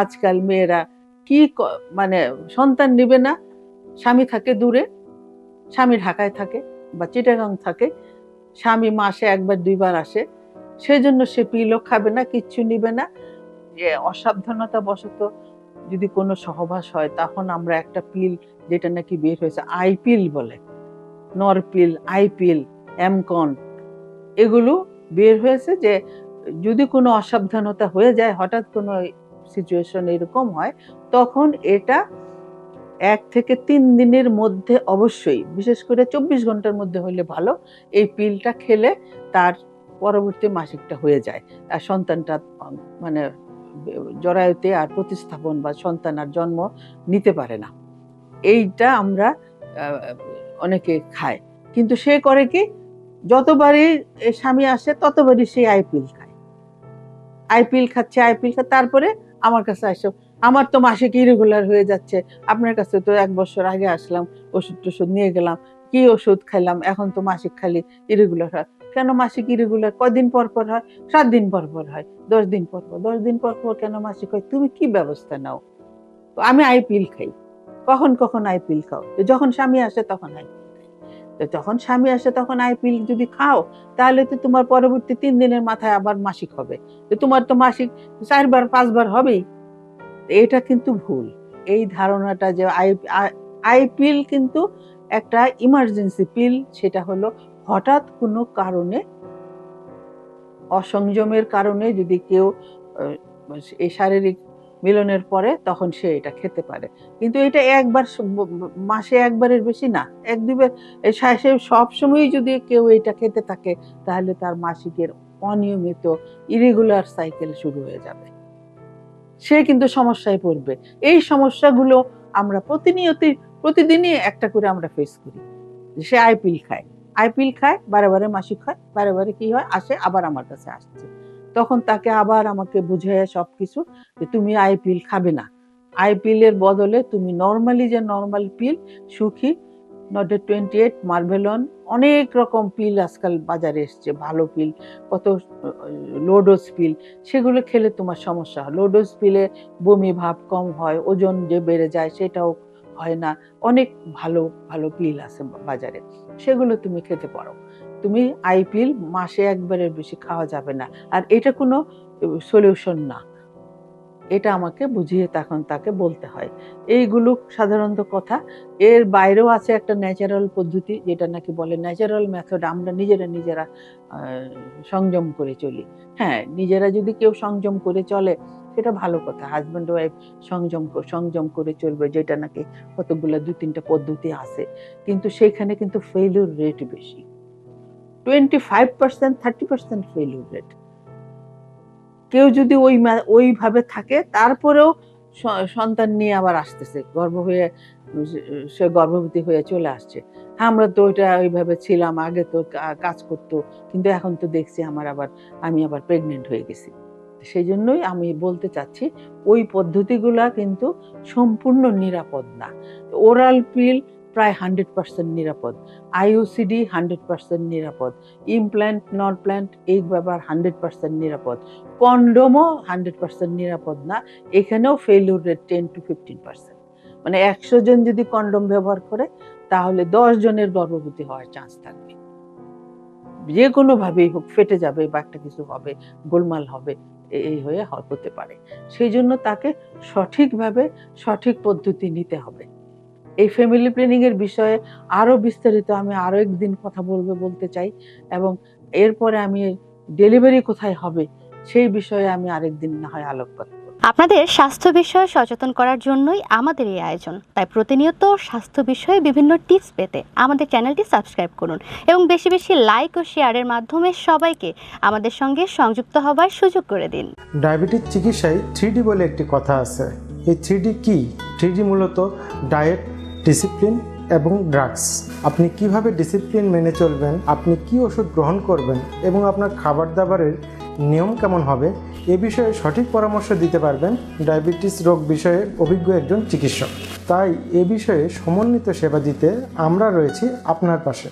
আজকাল মেয়েরা কি মানে সন্তান নিবে না? স্বামী থাকে দূরে স্বামী ঢাকায় থাকে বা চিটাগাং থাকে, স্বামী মাসে একবার, দুইবার আসে সেই জন্য সে পিলও খাবে না, কিচ্ছু নিবে না। যে অসাবধানতা বশত যদি কোনো সহবাস হয়, তখন আমরা একটা পিল যেটা নাকি বের হয়েছে, আই পিল বলে, নর পিল, আই পিল অ্যামকন এগুলো বের হয়েছে যে যদি কোনো অসাবধানতা হয়ে যায়, হঠাৎ কোনো সিচুয়েশন এরকম হয়, তখন এটা এক থেকে তিন দিনের মধ্যে অবশ্যই, বিশেষ করে চব্বিশ ঘণ্টার মধ্যে হলে ভালো, এই পিলটা খেলে তার পরবর্তী মাসিকটা হয়ে যায়। আর সন্তানটা মানে জরায়ুতে আর প্রতিস্থাপন বা সন্তান আর জন্ম নিতে পারে না। এইটা আমরা অনেকে খায়। কিন্তু সে করে কি? যতবারই স্বামী আসে, ততবারই সে আইপিল খায়। আইপিল খাচ্ছে আইপিল খাচ্ছে, তারপরে আমার কাছে আসো, আমার তো মাসিক ইরেগুলার হয়ে যাচ্ছে, আপনার কাছে তো এক বছর আগে আসলাম, ওষুধ টষুধ নিয়ে গেলাম, কি ওষুধ খাইলাম, এখন তো মাসিক খালি ইরেগুলার হয়। কেন মাসিক ইরেগুলার কদিন পর পর হয়? সাত দিন পর পর হয়, দশ দিন পর পর, দশ দিন পর পর কেন মাসিক হয়? তুমি কি ব্যবস্থা নাও? আমি আইপিল খাই। কখন কখন আইপিল খাও? যখন স্বামী আসে, তখন আইপিল তো যখন স্বামী আসে তখন আইপিল যদি খাও, তাহলে তো তোমার পরবর্তী তিন দিনের মাথায় আবার মাসিক হবে। তো তোমার তো মাসিক চারবার, পাঁচবার হবেই। এটা কিন্তু ভুল। এই ধারণাটা যে আই আই পিল কিন্তু একটা ইমার্জেন্সি পিল সেটা হলো হঠাৎ কোনো কারণে, অসংযমের কারণে যদি কেউ এই শারীরিক মিলনের পরে তখন সে এটা খেতে পারে। কিন্তু এটা একবার মাসে একবারের বেশি না। এক দুবার সা- সবসময়ই যদি কেউ এটা খেতে থাকে, তাহলে তার মাসিকের অনিয়মিত ইরেগুলার সাইকেল শুরু হয়ে যাবে। সে কিন্তু সমস্যায় পড়বে। এই সমস্যাগুলো আমরা প্রতিনিয়ত প্রতিদিনই একটা করে আমরা ফেস করি। সে আইপিল খায়। আইপিল খায়, বারে বারে মাসিক হয় বারে বারে কি হয়? আসে, আবার আমার কাছে আসছে। তখন তাকে আবার আমাকে বুঝিয়ে সবকিছু যে তুমি আইপিল খাবে না। আইপিলের বদলে তুমি নর্মালি যে নর্মাল পিল, সুখী নটে টোয়েন্টি এইট মার্ভেলন অনেক রকম পিল আজকাল বাজারে এসছে, ভালো পিল, কত লোডোস পিল, সেগুলো খেলে তোমার সমস্যা হয়। লোডোজ পিলে বমি ভাব কম হয়, ওজন যে বেড়ে যায় সেটাও হয় না। অনেক ভালো ভালো পিল আছে বাজারে, সেগুলো তুমি খেতে পারো। তুমি আই পিল মাসে একবারের বেশি খাওয়া যাবে না। আর এটা কোনো সলিউশন না। এটা আমাকে বুঝিয়ে তখন তাকে বলতে হয়। এইগুলো সাধারণত কথা। এর বাইরেও আছে একটা ন্যাচারাল পদ্ধতি, যেটা নাকি বলে ন্যাচারাল মেথড আমরা নিজেরা নিজেরা সংযম করে চলি। হ্যাঁ নিজেরা যদি কেউ সংযম করে চলে, সেটা ভালো কথা। হাজব্যান্ড ওয়াইফ সংযম সংযম করে চলবে, যেটা নাকি কতগুলো দু তিনটা পদ্ধতি আছে। কিন্তু সেইখানে কিন্তু ফেইলিউর রেট বেশি। Twenty five percent thirty percent failure rate কেউ যদি ওই ওইভাবে থাকে, তারপরেও সন্তান নিয়ে আবার আসতেছে হয়ে, সে গর্ভবতী হয়ে চলে আসছে। হ্যাঁ আমরা তো ওইটা ওইভাবে ছিলাম, আগে তো কাজ করতো, কিন্তু এখন তো দেখছি আমার আবার, আমি আবার প্রেগনেন্ট হয়ে গেছি। সেই জন্যই আমি বলতে চাচ্ছি, ওই পদ্ধতিগুলা কিন্তু সম্পূর্ণ নিরাপদ না। ওরাল পিল প্রায় হান্ড্রেড পার্সেন্ট নিরাপদ। আইওসিডি হান্ড্রেড পার্সেন্ট নিরাপদ। ইমপ্ল্যান্ট নট প্ল্যান্ট এই ব্যাপার হান্ড্রেড পার্সেন্ট নিরাপদ। কন্ডোমও হান্ড্রেড পার্সেন্ট নিরাপদ না, এখানেও failure rate ten to fifteen percent মানে একশো জন যদি কন্ডোম ব্যবহার করে, তাহলে দশ জনের গর্ভবতী হওয়ার চান্স থাকবে। যে কোনোভাবেই হোক, ফেটে যাবে বা একটা কিছু হবে, গোলমাল হবে এই হয়ে হতে পারে। সেই জন্য তাকে সঠিকভাবে সঠিক পদ্ধতি নিতে হবে। এই ফ্যামিলি প্ল্যানিং এর বিষয়ে আরও বিস্তারিত আমি আরও একদিন কথা বলব বলতে চাই এবং এরপরে আমি ডেলিভারি কোথায় হবে সেই বিষয়ে আমি আরেকদিন না হয় আলোকপাত করব। আপনাদের স্বাস্থ্য বিষয়ে সচেতন করার জন্যই আমাদের এই আয়োজন। তাই প্রতিনিয়ত স্বাস্থ্য বিষয়ে বিভিন্ন টিপস পেতে আমাদের চ্যানেলটি সাবস্ক্রাইব করুন এবং বেশি বেশি লাইক ও শেয়ারের মাধ্যমে সবাইকে আমাদের সঙ্গে সংযুক্ত হবার সুযোগ করে দিন। ডায়াবেটিস চিকিৎসায় থ্রি বলে একটি কথা আছে। এই থ্রি কি? থ্রি মূলত ডায়েট ডিসিপ্লিন এবং ড্রাগস আপনি কীভাবে ডিসিপ্লিন মেনে চলবেন, আপনি কি ওষুধ গ্রহণ করবেন এবং আপনার খাবার দাবারের নিয়ম কেমন হবে, এ বিষয়ে সঠিক পরামর্শ দিতে পারবেন ডায়াবেটিস রোগ বিষয়ে অভিজ্ঞ একজন চিকিৎসক। তাই এ বিষয়ে সমন্বিত সেবা দিতে আমরা রয়েছি আপনার পাশে।